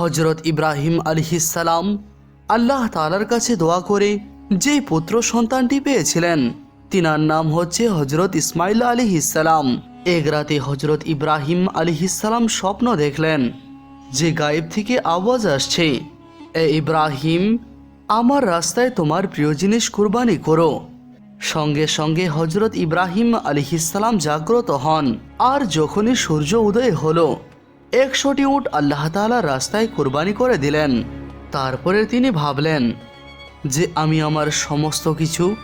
হজরত ইব্রাহিম আলিহিসাল্লাম আল্লাহ তালার কাছে দোয়া করে যে পুত্র সন্তানটি পেয়েছিলেন, তিনার নাম হচ্ছে হজরত ইসমাইল আলিহিসাল্লাম এক রাতে হজরত ইব্রাহিম আলিহিসাল্লাম স্বপ্ন দেখলেন যে গায়েব থেকে আওয়াজ আসছে, এ ইব্রাহিম, আমার রাস্তায় তোমার প্রিয় জিনিস কুরবানি করো। সঙ্গে সঙ্গে হজরত ইব্রাহিম আলিহিসাল্লাম জাগ্রত হন, আর যখনই সূর্য উদয় হলো একশোটি উট আল্লাহ তালার রাস্তায় কুরবানি করে দিলেন। তারপরে তিনি ভাবলেন যে আমি আমার সমস্ত কিছু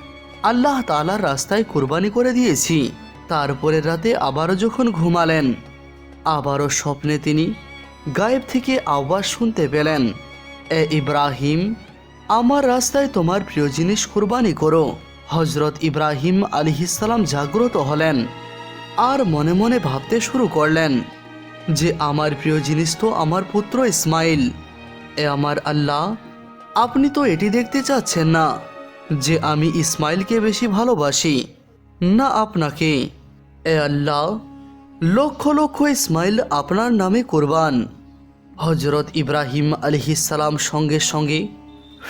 আল্লাহ তালার রাস্তায় কুরবানি করে দিয়েছি। তারপরে রাতে আবারও যখন ঘুমালেন, আবারও স্বপ্নে তিনি গায়েব থেকে আওয়াজ শুনতে পেলেন, এ ইব্রাহিম, আমার রাস্তায় তোমার প্রিয় জিনিস কুরবানি করো। হজরত ইব্রাহিম আলিহিসাল্লাম জাগ্রত হলেন আর মনে মনে ভাবতে শুরু করলেন যে আমার প্রিয় জিনিস তো আমার পুত্র ইসমাইল। এ আমার আল্লাহ, আপনি তো এটি দেখতে চাচ্ছেন না যে আমি ইসমাইলকে বেশি ভালোবাসি, না আপনাকে। এ আল্লাহ, লক্ষ লক্ষ ইসমাইল আপনার নামে কোরবান। হজরত ইব্রাহিম আলিহিসাল্লাম সঙ্গে সঙ্গে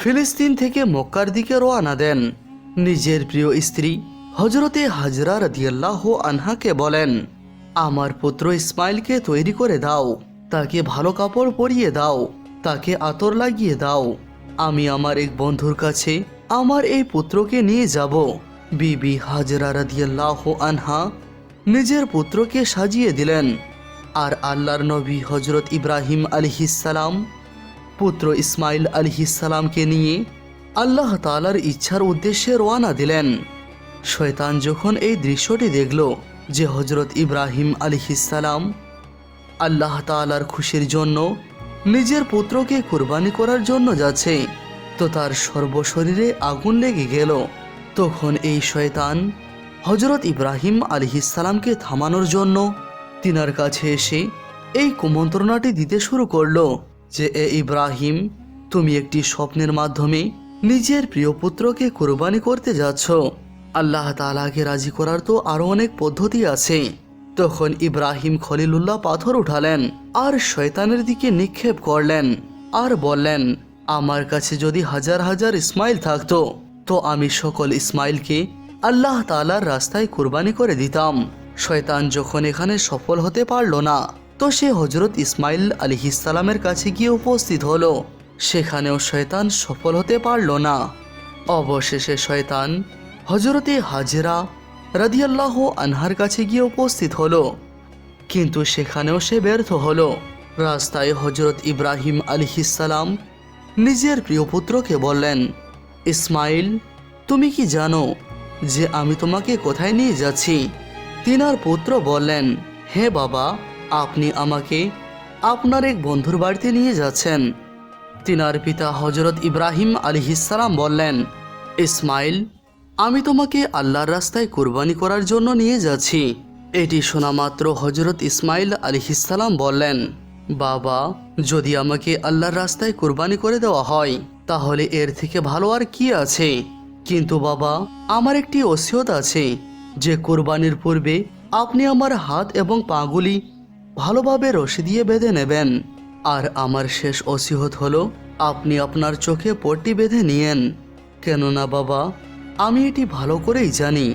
ফিলিস্তিন থেকে মক্কার দিকে রওনা দেন। নিজের প্রিয় স্ত্রী হজরতে হাজরা রাদিয়াল্লাহ আনহাকে বলেন আমার পুত্র ইসমাইলকে তৈরি করে দাও। তাকে ভালো কাপড় পরিয়ে দাও। তাকে আতর লাগিয়ে দাও। আমি আমার এক বন্ধুর কাছে আমার এই পুত্রকে নিয়ে যাব। বিবি হাজরা রাদিয়াল্লাহ আনহা নিজের পুত্রকে সাজিয়ে দিলেন। আর আল্লাহর নবী হজরত ইব্রাহিম আলিহিসাল্লাম পুত্র ইসমাইল আলিহিসাল্লামকে নিয়ে আল্লাহ তালার ইচ্ছার উদ্দেশ্যে রওয়ানা দিলেন। শয়তান যখন এই দৃশ্যটি দেখল যে হজরত ইব্রাহিম আলিহিসাল্লাম আল্লাহ তালার খুশির জন্য নিজের পুত্রকে কুরবানি করার জন্য যাচ্ছে, তো তার সর্বশরীরে আগুন লেগে গেল। তখন এই শয়তান হজরত ইব্রাহিম আলিহিসাল্লামকে থামানোর জন্য তিনার কাছে এসে এই কুমন্ত্রণাটি দিতে শুরু করল যে, এ ইব্রাহিম, তুমি একটি স্বপ্নের মাধ্যমে নিজের প্রিয় পুত্রকে কোরবানি করতে যাচ্ছ। আল্লাহ তালাকে রাজি করার তো আরও অনেক পদ্ধতি আছে। তখন ইব্রাহিম খলিলুল্লাহ পাথর উঠালেন আর শয়তানের দিকে নিক্ষেপ করলেন আর বললেন, আমার কাছে যদি হাজার হাজার ইসমাইল থাকতো, তো আমি সকল ইসমাইলকে আল্লাহ তালার রাস্তায় কুরবানি করে দিতাম। শয়তান যখন এখানে সফল হতে পারল না, তো সে হজরত ইসমাইল আলিহিসালামের কাছে গিয়ে উপস্থিত হলো। সেখানেও শয়তান সফল হতে পারল না। অবশেষে শয়তান হজরতে হাজেরা রাদিয়াল্লাহ আনহার কাছে গিয়ে উপস্থিত হলো। কিন্তু সেখানেও সে ব্যর্থ হলো। রাস্তায় হজরত ইব্রাহিম আলিহিসাল্লাম নিজের প্রিয় পুত্রকে বললেন, ইসমাইল, তুমি কি জানো যে আমি তোমাকে কোথায় নিয়ে যাচ্ছি? তিনার পুত্র বললেন, হে বাবা, আপনি আমাকে আপনার এক বন্ধুর বাড়িতে নিয়ে যাচ্ছেন। তিনার পিতা হজরত ইব্রাহিম আলিহিসাল্লাম বললেন, ইসমাইল আমি তোমাকে আল্লাহর রাস্তায় কুরবানি করার জন্য নিয়ে যাচ্ছি। এটি শোনা মাত্র হজরত ইসমাইল আলিহিসাল্লাম বললেন, বাবা, যদি আমাকে আল্লাহর রাস্তায় কুরবানি করে দেওয়া হয়, তাহলে এর থেকে ভালো আর কি আছে? কিন্তু বাবা, আমার একটি ওসিয়ত আছে, যে কোরবানির পূর্বে আপনি আমার হাত এবং পাগুলি ভালোভাবে রশি দিয়ে বেঁধে নেবেন। আর আমার শেষ অসিহত হলো, আপনি আপনার চোখে পট্টি বেঁধে নিয়েন। কেননা বাবা আমি এটি ভালো করেই জানি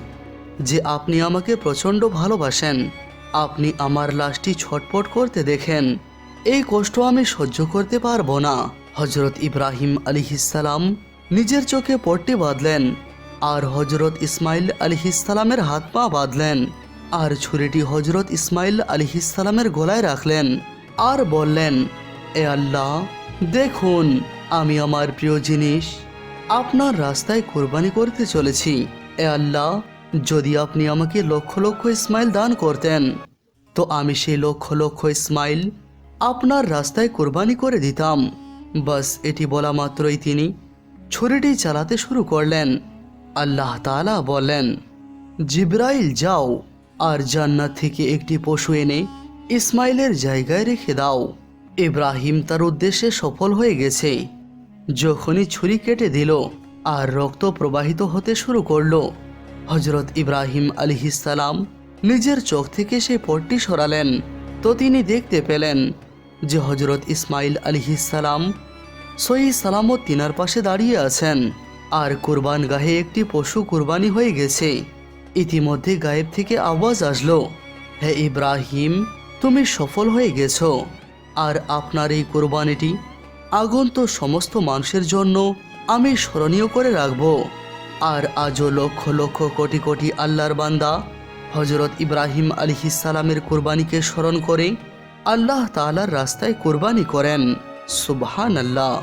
যে আপনি আমাকে প্রচণ্ড ভালোবাসেন। আপনি আমার লাশটি ছটপট করতে দেখেন। এই কষ্ট আমি সহ্য করতে পারব না। হজরত ইব্রাহিম আলিহিসাল্লাম নিজের চোখে পট্টি বাঁধলেন আর হজরত ইসমাইল আলিহিসাল্লামের হাত পা বাঁধলেন আর ছুরিটি হজরত ইসমাইল আলিহিসাল্লামের গলায় রাখলেন আর বললেন, এ আল্লাহ, দেখুন, আমি আমার প্রিয় জিনিস আপনার রাস্তায় কোরবানি করতে চলেছি। এ আল্লাহ, যদি আপনি আমাকে লক্ষ লক্ষ ইসমাইল দান করতেন, তো আমি সেই লক্ষ লক্ষ ইসমাইল আপনার রাস্তায় কোরবানি করে দিতাম। বাস এটি বলা মাত্রই তিনি ছুরিটি চালাতে শুরু করলেন। আল্লাহ তাআলা বলেন জিব্রাইল, যাও আর জান্নাত থেকে একটি পশু এনে ইসমাইলের জায়গায় রেখে দাও। ইব্রাহিম তার উদ্দেশ্যে সফল হয়ে গেছে। যখনই ছুরি কেটে দিল আর রক্ত প্রবাহিত হতে শুরু করল হজরত ইব্রাহিম আলিহিসাল্লাম নিজের চোখ থেকে সেই পটটি সরালেন। তো তিনি দেখতে পেলেন যে হজরত ইসমাইল আলিহিসাল্লাম সই সালামত তিনার পাশে দাঁড়িয়ে আছেন আর কুরবান গাহে একটি পশু কুরবানি হয়ে গেছে। ইতিমধ্যে গায়েব থেকে আওয়াজ আসলো, হে ইব্রাহিম, তুমি সফল হয়ে গেছো, আর আপনার এই কোরবানিটি আগন্ত সমস্ত মানুষের জন্য আমি স্মরণীয় করে রাখব। আর আজও লক্ষ লক্ষ কোটি কোটি আল্লাহর বান্দা হজরত ইব্রাহিম আলিহিসালামের কোরবানিকে স্মরণ করে আল্লাহ তালার রাস্তায় কোরবানি করেন। সুবহান আল্লাহ